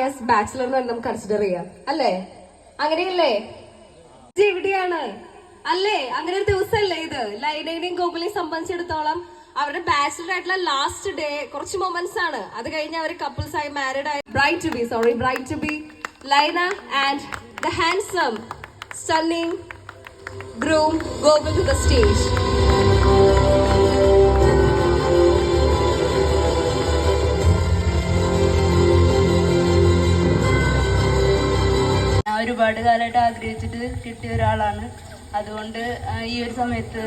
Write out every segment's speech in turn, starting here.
As bachelor എന്ന് നമുക്ക് consider ചെയ്യാം. അല്ലേ? അങ്ങനെയല്ലേ? എവിടെയാണ്? അല്ലേ? അങ്ങനെ ഒരു ദിവസമല്ലേ ഇത്? ലൈനേനെയും ഗോകുലിനെയും സംബന്ധിച്ചിടത്തോളം അവരുടെ ബാച്ചിലർ ആയിട്ടുള്ള ലാസ്റ്റ് ഡേ കുറച്ച് മൊമെന്റ്സ് ആണ്. അത് കഴിഞ്ഞ് അവർ കപ്പിൾസ് ആയി മാരീഡ് ആയി. Bride to be sorry bride to be Laina and the handsome stunning groom Gokul to the stage ഒരുപാട് കാലമായിട്ട് ആഗ്രഹിച്ചിട്ട് കിട്ടിയ ഒരാളാണ്. അതുകൊണ്ട് ഈ ഒരു സമയത്ത്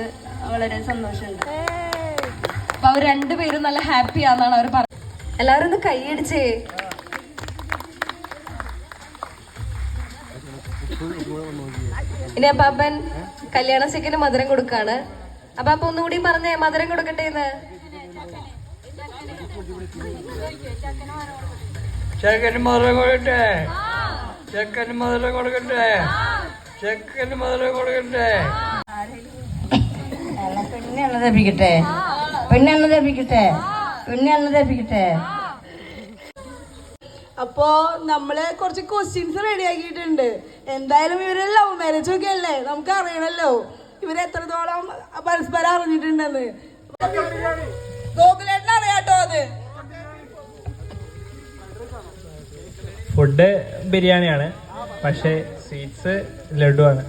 വളരെ സന്തോഷമുണ്ട്. അപ്പൊ അവർ രണ്ടുപേരും നല്ല ഹാപ്പി ആണെന്നാണ് അവർ പറഞ്ഞത്. എല്ലാവരും ഒന്ന് കൈയടിച്ചേ ഇനി അപ്പാപ്പൻ കല്യാണ ചെക്കന് മധുരം കൊടുക്കാണ്. അപ്പൊ അപ്പൊ ഒന്നുകൂടി പറഞ്ഞേ മധുരം കൊടുക്കട്ടെ എന്ന്. ചെക്കന് മധുരം കൊടുക്കട്ടെ? ചെക്കന് മധുരം കൊടുക്കട്ടെ ചെക്കന് മധുരം കൊടുക്കട്ടെ പിന്നെ തേപ്പിക്കട്ടെ? പെണ്ണെണ്ണ പിന്നെ പെണ്ണെണ്ണ തേപ്പിക്കട്ടെ? അപ്പോ നമ്മൾ കുറച്ച് ക്വസ്റ്റ്യൻസ് റെഡി ആക്കിയിട്ടുണ്ട്. എന്തായാലും ഇവർ ലവ് മാരേജ് ഒക്കെ അല്ലേ? നമുക്ക് അറിയണല്ലോ. ഇവർ എത്രത്തോളം പരസ്പരം അറിഞ്ഞിട്ടുണ്ടെന്ന്. ഗോകുലേട്ടൻ ഫുഡ് ബിരിയാണിയാണ്. പക്ഷേ സ്വീറ്റ്സ് ലഡു ആണ്?